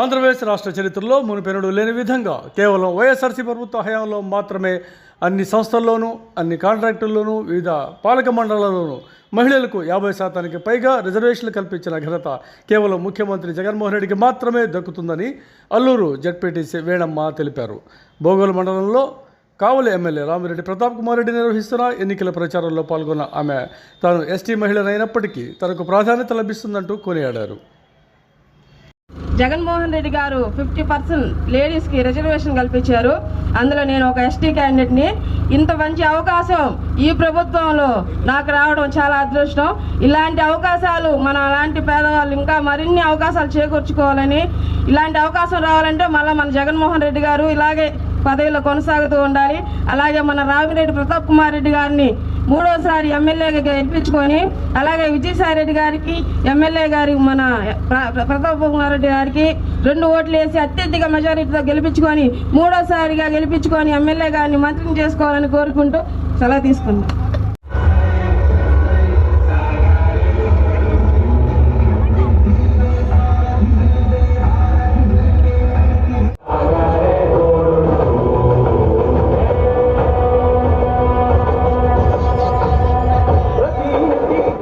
ఆంధ్రప్రదేశ్ రాష్ట్ర చరిత్రలో మునిపెనుడు లేని విధంగా కేవలం వైఎస్ఆర్సీ ప్రభుత్వ హయాంలో మాత్రమే అన్ని సంస్థల్లోనూ అన్ని కాంట్రాక్టుల్లోనూ వివిధ పాలక మండలాల్లోనూ మహిళలకు యాభై శాతానికి పైగా రిజర్వేషన్లు కల్పించిన ఘనత కేవలం ముఖ్యమంత్రి జగన్మోహన్ రెడ్డికి మాత్రమే దక్కుతుందని అల్లూరు జడ్పీటీసీ వేణమ్మ తెలిపారు. బోగోలు మండలంలో కావలి ఎమ్మెల్యే రామిరెడ్డి ప్రతాప్ కుమార్ రెడ్డి నిర్వహిస్తున్న ఎన్నికల ప్రచారంలో పాల్గొన్న ఆమె తాను ఎస్టీ మహిళనైనప్పటికీ తనకు ప్రాధాన్యత లభిస్తుందంటూ కొనియాడారు. జగన్మోహన్ రెడ్డి గారు ఫిఫ్టీ పర్సెంట్ లేడీస్కి రిజర్వేషన్ కల్పించారు. అందులో నేను ఒక ఎస్టీ క్యాండిడేట్ని. ఇంత మంచి అవకాశం ఈ ప్రభుత్వంలో నాకు రావడం చాలా అదృష్టం. ఇలాంటి అవకాశాలు మన అలాంటి పేదవాళ్ళు ఇంకా మరిన్ని అవకాశాలు చేకూర్చుకోవాలని ఇలాంటి అవకాశం రావాలంటే మళ్ళీ మన జగన్మోహన్ రెడ్డి గారు ఇలాగే పదవిలో కొనసాగుతూ ఉండాలి. అలాగే మన రామిరెడ్డి ప్రతాప్ కుమార్ రెడ్డి గారిని మూడోసారి ఎమ్మెల్యేగా గెలిపించుకొని అలాగే విజయసాయి రెడ్డి గారికి ఎమ్మెల్యే గారి మన ప్ర- ప్రతాప్ కుమార్ రెడ్డి గారికి రెండు ఓట్లు వేసి అత్యధిక మెజారిటీతో గెలిపించుకొని మూడోసారిగా గెలిపించుకొని ఎమ్మెల్యే గారిని మంత్రిని చేసుకోవాలని కోరుకుంటూ సెలవు తీసుకున్నాం